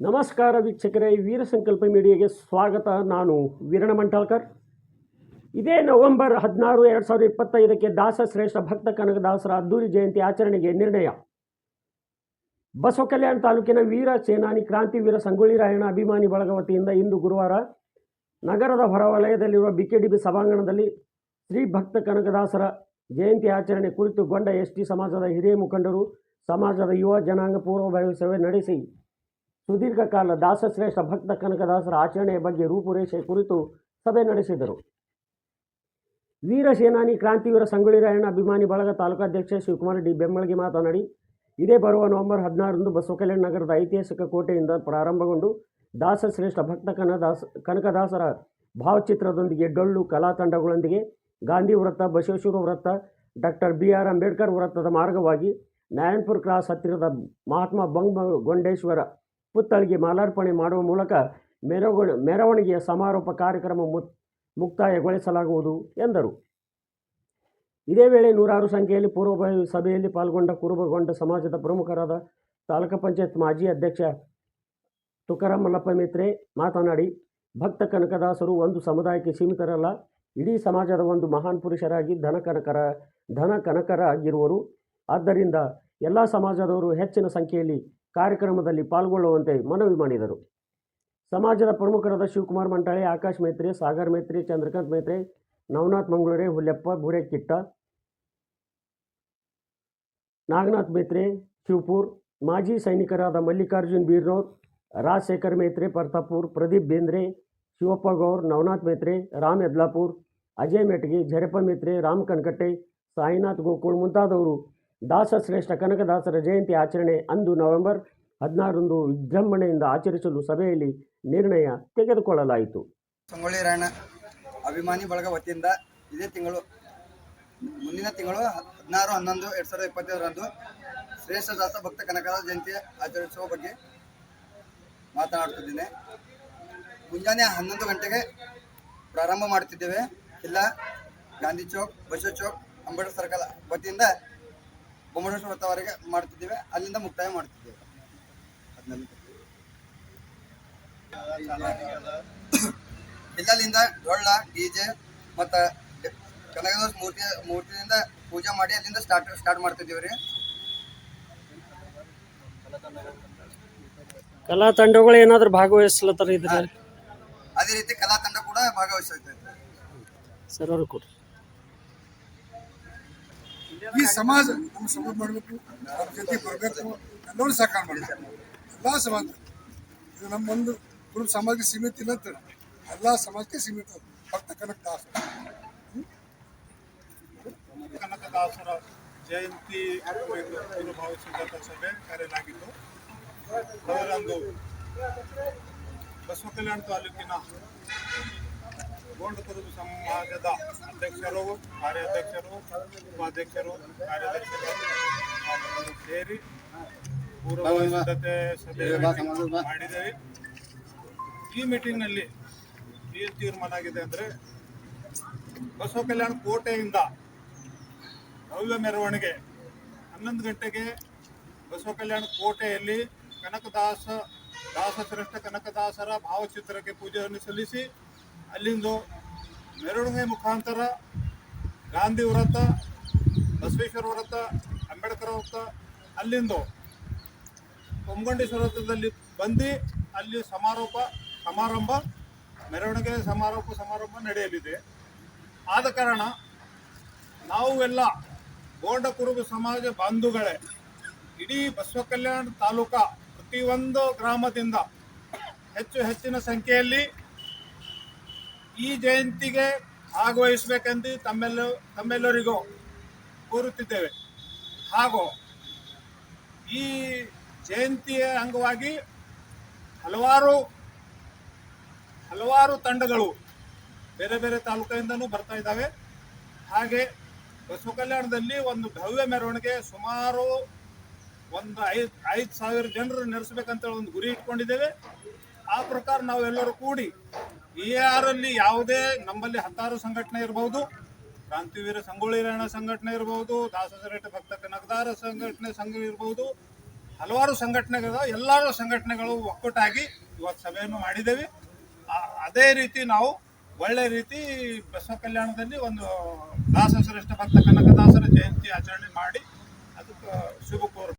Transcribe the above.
ನಮಸ್ಕಾರ ವೀಕ್ಷಕರೇ ವೀರ ಸಂಕಲ್ಪ ಮೀಡಿಯಾಗೆ ಸ್ವಾಗತ. ನಾನು ವೀರಣ ಮಂಟಾಳ್ಕರ್. ಇದೇ ನವೆಂಬರ್ ಹದಿನಾರು, ಎರಡು ಸಾವಿರದ ಇಪ್ಪತ್ತೈದಕ್ಕೆ ದಾಸ ಶ್ರೇಷ್ಠ ಭಕ್ತ ಕನಕದಾಸರ ಅದ್ದೂರಿ ಜಯಂತಿ ಆಚರಣೆಗೆ ನಿರ್ಣಯ. ಬಸವ ಕಲ್ಯಾಣ ತಾಲೂಕಿನ ವೀರ ಸೇನಾನಿ ಕ್ರಾಂತಿವೀರ ಸಂಗೊಳ್ಳಿ ರಾಯಣ್ಣ ಅಭಿಮಾನಿ ಬಳಗ ವತಿಯಿಂದ ಇಂದು ಗುರುವಾರ ನಗರದ ಹೊರವಲಯದಲ್ಲಿರುವ ಬಿಕೆಡಿಬಿ ಸಭಾಂಗಣದಲ್ಲಿ ಶ್ರೀ ಭಕ್ತ ಕನಕದಾಸರ ಜಯಂತಿ ಆಚರಣೆ ಕುರಿತು ಗೊಂಡ ಎಸ್ ಟಿ ಸಮಾಜದ ಹಿರಿಯ ಮುಖಂಡರು, ಸಮಾಜದ ಯುವ ಜನಾಂಗ ಪೂರ್ವಭಾವಿ ಸಭೆ ನಡೆಸಿ ಸುದೀರ್ಘ ಕಾಲ ದಾಸಶ್ರೇಷ್ಠ ಭಕ್ತ ಕನಕದಾಸರ ಆಚರಣೆಯ ಬಗ್ಗೆ ರೂಪುರೇಷೆ ಕುರಿತು ಸಭೆ ನಡೆಸಿದರು. ವೀರ ಸೇನಾನಿ ಕ್ರಾಂತಿವೀರ ಸಂಗೊಳ್ಳಿ ರಾಯಣ್ಣ ಅಭಿಮಾನಿ ಬಳಗ ತಾಲೂಕಾಧ್ಯಕ್ಷ ಶಿವಕುಮಾರ್ ಡಿ ಬೆಂಬಳಗಿ ಮಾತನಾಡಿ, ಇದೇ ಬರುವ ನವೆಂಬರ್ ಹದಿನಾರರಂದು ಬಸವಕಲ್ಯಾಣ ನಗರದ ಐತಿಹಾಸಿಕ ಕೋಟೆಯಿಂದ ಪ್ರಾರಂಭಗೊಂಡು ದಾಸಶ್ರೇಷ್ಠ ಭಕ್ತ ಕನದಾಸ ಕನಕದಾಸರ ಭಾವಚಿತ್ರದೊಂದಿಗೆ ಡೊಳ್ಳು ಕಲಾ ತಂಡಗಳೊಂದಿಗೆ ಗಾಂಧಿ ವೃತ್ತ, ಬಸವೇಶ್ವರ ವೃತ್ತ, ಡಾಕ್ಟರ್ ಬಿ ಆರ್ ಅಂಬೇಡ್ಕರ್ ವೃತ್ತದ ಮಾರ್ಗವಾಗಿ ನಾರಾಯಣಪುರ ಕ್ರಾಸ್ ಹತ್ತಿರದ ಮಹಾತ್ಮ ಬಂಗಗೊಂಡೇಶ್ವರ ಪುತ್ಥಳಿಗೆ ಮಾಲಾರ್ಪಣೆ ಮಾಡುವ ಮೂಲಕ ಮೆರವಣಿಗೆ ಮೆರವಣಿಗೆಯ ಸಮಾರೋಪ ಕಾರ್ಯಕ್ರಮ ಮುಕ್ತಾಯಗೊಳಿಸಲಾಗುವುದು ಎಂದರು. ಇದೇ ವೇಳೆ ನೂರಾರು ಸಂಖ್ಯೆಯಲ್ಲಿ ಪೂರ್ವಭಾವಿ ಸಭೆಯಲ್ಲಿ ಪಾಲ್ಗೊಂಡ ಕುರುಬಗೊಂಡ ಸಮಾಜದ ಪ್ರಮುಖರಾದ ತಾಲೂಕು ಪಂಚಾಯತ್ ಮಾಜಿ ಅಧ್ಯಕ್ಷ ತುಕಾರಾಮ್ ಮಲ್ಲಪ್ಪ ಮಿತ್ರೆ ಮಾತನಾಡಿ, ಭಕ್ತ ಕನಕದಾಸರು ಒಂದು ಸಮುದಾಯಕ್ಕೆ ಸೀಮಿತರಲ್ಲ, ಇಡೀ ಸಮಾಜದ ಒಂದು ಮಹಾನ್ ಪುರುಷರಾಗಿ ಧನ ಕನಕರ, ಧನ ಕನಕರಾಗಿರುವರು ಆದ್ದರಿಂದ ಎಲ್ಲ ಸಮಾಜದವರು ಹೆಚ್ಚಿನ ಸಂಖ್ಯೆಯಲ್ಲಿ ಕಾರ್ಯಕ್ರಮದಲ್ಲಿ ಪಾಲ್ಗೊಳ್ಳುವಂತೆ ಮನವಿ ಮಾಡಿದರು. ಸಮಾಜದ ಪ್ರಮುಖರಾದ ಶಿವಕುಮಾರ್ ಮಂಟಾಳೆ ಆಕಾಶ್ ಮೇತ್ರೆ, ಸಾಗರ್ ಮೇತ್ರೆ, ಚಂದ್ರಕಾಂತ್ ಮೇತ್ರೆ, ನವನಾಥ್ ಮಂಗಳೂರೆ, ಹುಲ್ಲೆಪ್ಪ ಬುರೆಕಿಟ್ಟ ನಾಗನಾಥ್ ಮೇತ್ರೆ, ಶಿವಪುರ್, ಮಾಜಿ ಸೈನಿಕರಾದ ಮಲ್ಲಿಕಾರ್ಜುನ್ ಬೀರ್ನೋರ್, ರಾಜಶೇಖರ್ ಮೇತ್ರೆ ಪರ್ತಾಪುರ್ ಪ್ರದೀಪ್ ಬೇಂದ್ರೆ, ಶಿವಪ್ಪ ಗೌರ್, ನವನಾಥ್ ಮೇತ್ರೆ, ರಾಮ್ ಯದ್ಲಾಪುರ್, ಅಜಯ್ ಮೆಟ್ಗಿ, ಜರಪ್ಪ ಮೈತ್ರಿ, ರಾಮ್ ಕನ್ಕಟ್ಟೆ ಸಾಯಿನಾಥ್ ಗೋಕುಳ್ ಮುಂತಾದವರು ದಾಸಶ್ರೇಷ್ಠ ಕನಕದಾಸರ ಜಯಂತಿ ಆಚರಣೆ ಅಂದು ನವೆಂಬರ್ ಹದಿನಾರರಂದು ವಿಜೃಂಭಣೆಯಿಂದ ಆಚರಿಸಲು ಸಭೆಯಲ್ಲಿ ನಿರ್ಣಯ ತೆಗೆದುಕೊಳ್ಳಲಾಯಿತು. ಸಂಗೊಳ್ಳಿ ರಾಯಣ್ಣ, ಅಭಿಮಾನಿ ಬಳಗ ವತಿಯಿಂದ ಇದೇ ತಿಂಗಳು, ಮುಂದಿನ ತಿಂಗಳು ಹದಿನಾರು, ಹನ್ನೊಂದು, ಎರಡು ಸಾವಿರದ ಇಪ್ಪತ್ತೈದರಂದು ಶ್ರೇಷ್ಠ ದಾಸ ಭಕ್ತ ಕನಕದಾಸ ಜಯಂತಿ ಆಚರಿಸುವ ಬಗ್ಗೆ ಮಾತನಾಡುತ್ತಿದ್ದೇನೆ. ಮುಂಜಾನೆ ಹನ್ನೊಂದು ಗಂಟೆಗೆ ಪ್ರಾರಂಭ ಮಾಡುತ್ತಿದ್ದೇವೆ. ಇಲ್ಲ ಗಾಂಧಿ ಚೌಕ್, ಬಸವ ಚೌಕ್, ಅಂಬೇಡ್ಕರ್ ಸರ್ಕಲ್ ವತಿಯಿಂದ ಬೊಮ್ಮಡೇಶ್ವರ ವೃತ್ತವರೆಗೆ ಮಾಡ್ತಿದ್ದೇವೆ ಅಲ್ಲಿಂದ ಮುಕ್ತಾಯ ಮಾಡ್ತಿದ್ದೇವೆ. ಇಲ್ಲಲ್ಲಿಂದ ಡೊಳ್ಳ ಡಿಜೆ ಮತ್ತ ಕನಕದಾಸ ಮೂರ್ತಿ ಮೂರ್ತಿಯಿಂದ ಪೂಜೆ ಮಾಡಿ ಅಲ್ಲಿಂದ ಸ್ಟಾರ್ಟ್ ಸ್ಟಾರ್ಟ್ ಮಾಡ್ತಿದ್ದೀವಿ ರೀ. ಕಲಾ ತಂಡಗಳು ಏನಾದರೂ ಭಾಗವಹಿಸ್ಲತ್ತಾರ ಇದ್ರೆ ಅದೇ ರೀತಿ ಕಲಾ ತಂಡ ಕೂಡ ಭಾಗವಹಿಸ್ತೈತೆ ಸರ್ ಅವರು ಈ ಸಮಾಜ ನಮ್ಮ ಸಮಾಜ ಮಾಡಬೇಕು, ನಮ್ಮ ಜೊತೆ ಬರಬೇಕು ಎಲ್ಲರೂ ಸಹಕಾರ ಮಾಡಬೇಕು ಎಲ್ಲ ಸಮಾಜ. ಇದು ನಮ್ಮ ಒಂದು ಗುರು ಸಮಾಜಕ್ಕೆ ಸೀಮಿತ ಇಲ್ಲ ಅಂತ ಎಲ್ಲ ಸಮಾಜಕ್ಕೆ ಸೀಮಿತ ಭಕ್ತ ಕನಕ ದಾಸ ಕನಕದಾಸರ ಜಯಂತಿ ಸಿದ್ಧತಾ ಸಭೆ ಕರೆಯಲಾಗಿತ್ತು. ಅದರಂದು ಬಸವ ಕಲ್ಯಾಣ ತಾಲೂಕಿನ ಗೋಂಡ ಕುರುಬ ಸಮಾಜದ ಅಧ್ಯಕ್ಷರು ಕಾರ್ಯಾಧ್ಯಕ್ಷರು ಉಪಾಧ್ಯಕ್ಷರು ಕಾರ್ಯದರ್ಶಿಗಳು ಸೇರಿ ಪೂರ್ವ ಸಿದ್ಧತೆ ಸಭೆ ಮಾಡಿದ್ದೇವೆ. ಈ ಮೀಟಿಂಗ್ನಲ್ಲಿ ಏನು ತೀರ್ಮಾನ ಆಗಿದೆ ಅಂದರೆ ಬಸವ ಕಲ್ಯಾಣ ಕೋಟೆಯಿಂದ ಭವ್ಯ ಮೆರವಣಿಗೆ ಹನ್ನೊಂದು ಗಂಟೆಗೆ ಬಸವ ಕಲ್ಯಾಣ ಕೋಟೆಯಲ್ಲಿ ಕನಕದಾಸ ದಾಸಶ್ರೇಷ್ಠ ಕನಕದಾಸರ ಭಾವಚಿತ್ರಕ್ಕೆ ಪೂಜೆಯನ್ನು ಸಲ್ಲಿಸಿ ಅಲ್ಲಿಂದು ಮೆರವಣಿಗೆ ಮುಖಾಂತರ ಗಾಂಧಿ ವ್ರತ ಬಸವೇಶ್ವರ ವ್ರತ ಅಂಬೇಡ್ಕರ್ ವ್ರತ ಅಲ್ಲಿಂದು ಕೊಂಗಂಡೇಶ್ವರ ವ್ರತದಲ್ಲಿ ಬಂದು ಅಲ್ಲಿ ಸಮಾರೋಪ, ಸಮಾರಂಭ, ಮೆರವಣಿಗೆ ಸಮಾರೋಪ, ಸಮಾರಂಭ ನಡೆಯಲಿದೆ. ಆದ ಕಾರಣ ನಾವು ಎಲ್ಲ ಗೋಂಡ ಕುರುಬ ಸಮಾಜ ಬಾಂಧುಗಳೇ, ಇಡೀ ಬಸವ ಕಲ್ಯಾಣ ತಾಲೂಕ ಪ್ರತಿಯೊಂದು ಗ್ರಾಮದಿಂದ ಹೆಚ್ಚು ಹೆಚ್ಚಿನ ಸಂಖ್ಯೆಯಲ್ಲಿ ಈ ಜಯಂತಿಗೆ ಭಾಗವಹಿಸಬೇಕೆಂದು ತಮ್ಮೆಲ್ಲ, ತಮ್ಮೆಲ್ಲರಿಗೂ ಕೋರುತ್ತಿದ್ದೇವೆ. ಹಾಗೂ ಈ ಜಯಂತಿಯ ಅಂಗವಾಗಿ ಹಲವಾರು ಹಲವಾರು ತಂಡಗಳು ಬೇರೆ ಬೇರೆ ತಾಲೂಕಿನಿಂದನೂ ಬರ್ತಾ ಇದ್ದಾವೆ. ಹಾಗೆ ಬಸವ ಕಲ್ಯಾಣದಲ್ಲಿ ಒಂದು ಭವ್ಯ ಮೆರವಣಿಗೆ ಸುಮಾರು ಒಂದು ಐದು ಐದು ಸಾವಿರ ಜನರು ಹೇಳಿ ಒಂದು ಗುರಿ ಇಟ್ಕೊಂಡಿದ್ದೇವೆ. ಆ ಪ್ರಕಾರ ನಾವೆಲ್ಲರೂ ಕೂಡಿ ಈ ಅಲ್ಲಿ ಯಾವುದೇ ನಮ್ಮಲ್ಲಿ ಹತ್ತಾರು ಸಂಘಟನೆ ಇರಬಹುದು ಕ್ರಾಂತಿವೀರ ಸಂಗೊಳ್ಳಿ ರಾಯಣ್ಣ ಸಂಘಟನೆ ಇರಬಹುದು ದಾಸಸರೇಟ ಭಕ್ತ ಕನಕದಾರ ಸಂಘಟನೆ ಸಂಘ ಇರಬಹುದು ಹಲವಾರು ಸಂಘಟನೆಗಳು ಎಲ್ಲರೂ ಸಂಘಟನೆಗಳು ಒಕ್ಕೂಟಾಗಿ ಇವತ್ತು ಸಭೆಯನ್ನು ಮಾಡಿದ್ದೇವೆ. ಅದೇ ರೀತಿ ನಾವು ಒಳ್ಳೆ ರೀತಿ ಬಸವ ಕಲ್ಯಾಣದಲ್ಲಿ ಒಂದು ದಾಸ ಶ್ರೇಷ್ಠ ಭಕ್ತ ಕನಕದಾಸರ ಜಯಂತಿ ಆಚರಣೆ ಮಾಡಿ, ಅದಕ್ಕೆ ಶುಭ ಕೋರ್